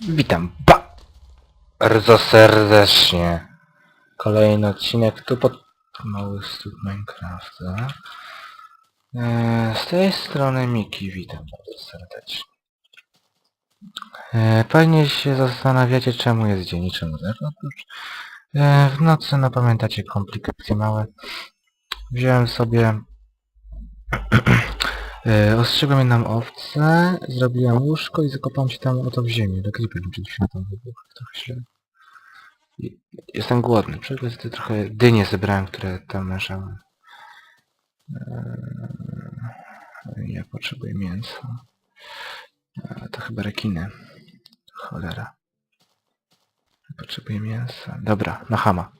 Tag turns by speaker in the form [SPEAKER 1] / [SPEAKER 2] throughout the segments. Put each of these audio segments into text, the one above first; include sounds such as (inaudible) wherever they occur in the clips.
[SPEAKER 1] Witam bardzo serdecznie. Kolejny odcinek tu pod mały stóp Minecrafta. E, Z tej strony Miki, witam bardzo serdecznie. E, Pewnie się zastanawiacie czemu jest dzień i czemu w nocy, no pamiętacie, komplikacje małe. Wziąłem sobie (clears throat) E, Ostrzegłem jedną owcę, zrobiłem łóżko i zakopałem się tam oto w ziemię. Do creeper mi przed tam wybuchł, trochę źle. Jestem głodny, przy okazji trochę dynie zebrałem, które tam leżały. Eee, ja potrzebuję mięsa. Eee, to chyba rekiny. Cholera. Potrzebuję mięsa. Dobra, na hama.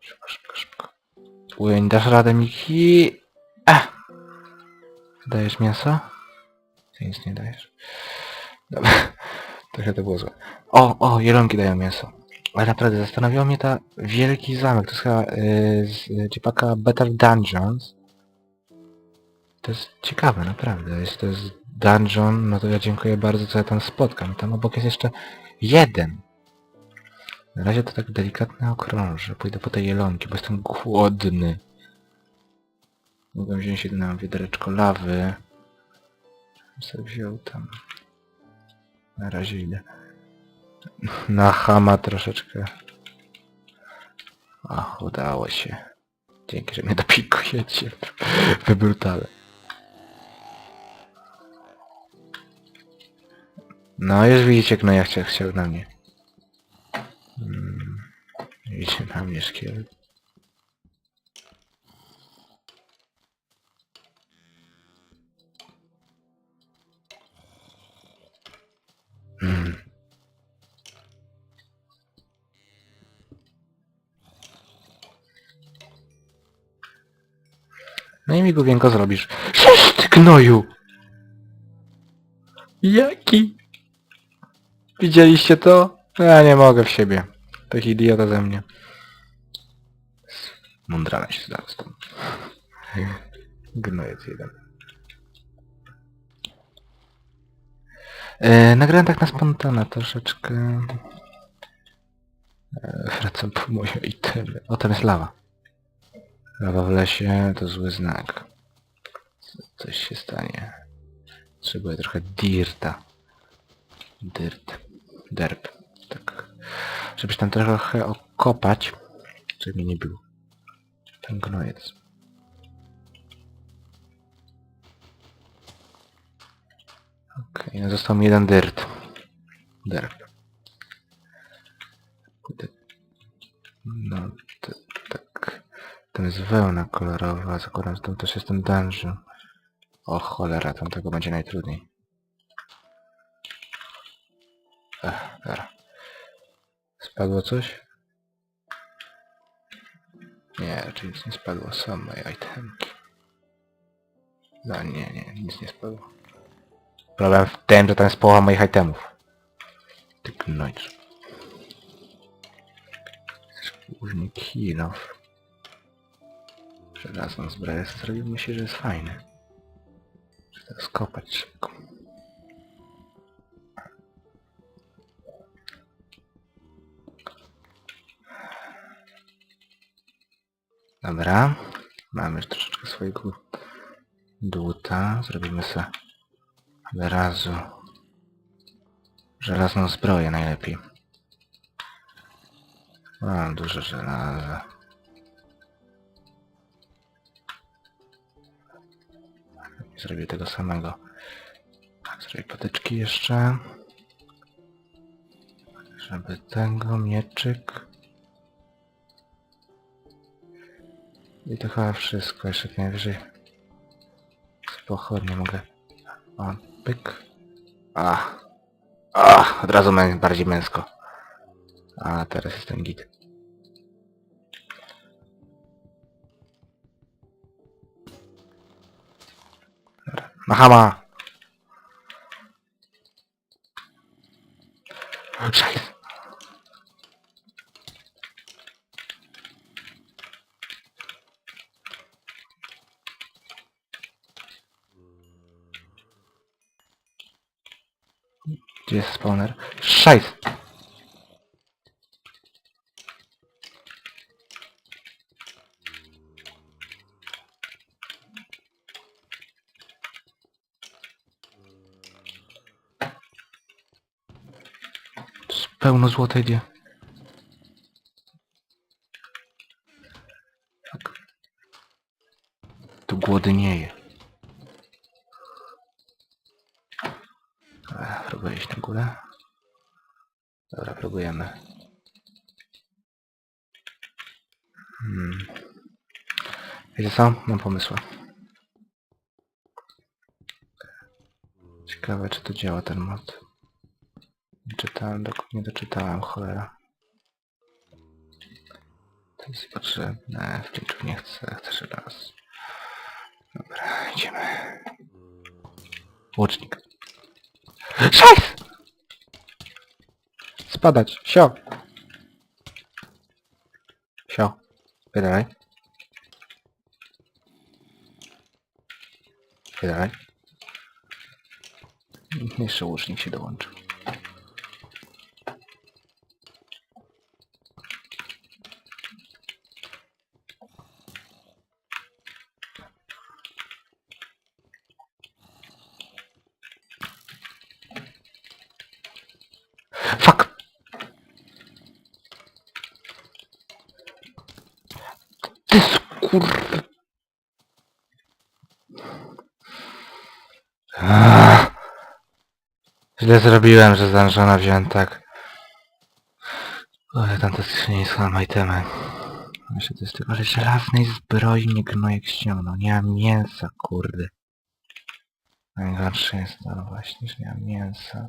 [SPEAKER 1] Szybko, szybko, szybko. Ujeń, dasz radę, Miki? Dajesz mięso? Ty nic nie dajesz. Dobra, (laughs) trochę to było złe. O, o, jelonki dają mięso. Ale naprawdę zastanawiał mnie ta wielki zamek. To jest chyba yy, z yy, dziepaka Better Dungeons. To jest ciekawe, naprawdę. Jeśli to jest dungeon, no to ja dziękuję bardzo, co ja tam spotkam. Tam obok jest jeszcze jeden. Na razie to tak delikatnie okrążę. Pójdę po te jelonki, bo jestem głodny. Mogę wziąć jedno wiadereczko lawy. Bym sobie wziął tam. Na razie idę. Na hama troszeczkę. Ach, udało się. Dzięki, że mnie dopikujecie. Wy brutale. No, już widzicie, jak no ja chciał, chciał na mnie. Hmm. Widzicie na mnie szkielet. No i mi główienko zrobisz. Sześć ty gnoju! Jaki? Widzieliście to? Ja nie mogę w siebie. To idiota ze mnie. Mądrala się zaraz tam. Gnojec jeden. E, nagrałem tak na spontana troszeczkę. E, wracam po moje itemy. O, tam jest lawa. Lawa w lesie to zły znak. Co- Coś się stanie. Potrzebuję trochę dirta. Dirt. Derp. Tak. Żeby się tam trochę okopać. Żeby nie był. Ten gnojec. Okej, no został mi jeden dirt. Derp. No. Tam jest wełna kolorowa, zakładam, że tam też jest ten dungeon. O cholera, tam tego będzie najtrudniej. Ech, dobra. Spadło coś? Nie, raczej nic nie spadło, są moje itemki. No nie, nie, nic nie spadło. Problem w tym, że tam jest połowa moich itemów. Ty gnojcz. Kill off. Żelazną zbroję zrobił, myślę, że jest fajny. Muszę to skopać szybko. Dobra. Mamy już troszeczkę swojego dłuta. Zrobimy sobie od razu żelazną zbroję najlepiej. Mam dużo żelaza. Zrobię tego samego. Tak, zrobię potyczki jeszcze. Żeby tego mieczyk. I to chyba wszystko. Jeszcze najwyżej pochodnie mogę. O, pyk. A. A, od razu mę bardziej męsko. A, teraz jestem git. Szajs! Gdzie jest spawner? Szajs! Tu jest pełno złotej die. Tak. Tu głodnieje. Ech, Próbuję iść na górę. Dobra, próbujemy. Hmm. Wiecie co? Mam pomysł. Ciekawe, czy to działa ten mod. Nie czytałem, nie doczytałem, cholera. To jest potrzebne, w liczbu nie chcę, jeszcze raz. Dobra, idziemy. Łucznik. Szajs! Spadać, sio! Sio. Wydalaj. Wydalaj. Jeszcze łucznik się dołączył. Fuck! Ty skur... Ah. Źle zrobiłem, że zanżona wziąłem tak. Oj, tam to skrzynie jest chyba itemy. Myślę, to jest tylko, że żelaznej zbroi mnie gnojek ściągnął. Nie mam mięsa, kurde. Najgorsze jest to właśnie, że nie mam mięsa.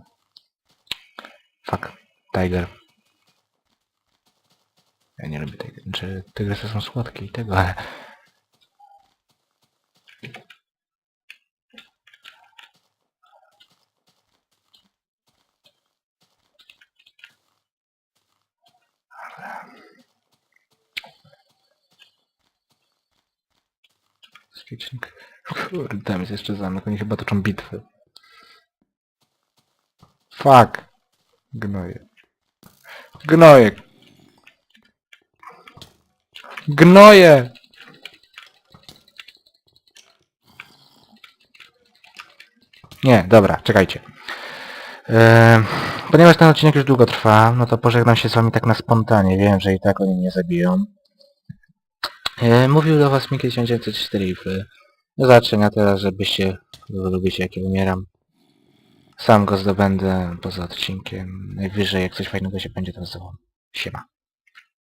[SPEAKER 1] Fuck. Tiger. Ja nie lubię tiger. Znaczy, tygrysy są słodkie i tego, ale... Kurde, tam jest jeszcze zamek. Oni chyba toczą bitwy. Fuck. Gnoje. Gnoje. Gnoje! Nie, dobra, czekajcie. Eee, ponieważ ten odcinek już długo trwa, no to pożegnam się z wami tak na spontanie. Wiem, że i tak oni mnie zabiją. Eee, mówił do was Mickey 1904 w... Do zobaczenia teraz, żebyście lubicie jak ja umieram. Sam go zdobędę poza odcinkiem. Najwyżej jak coś fajnego się będzie to zdołam. Siema.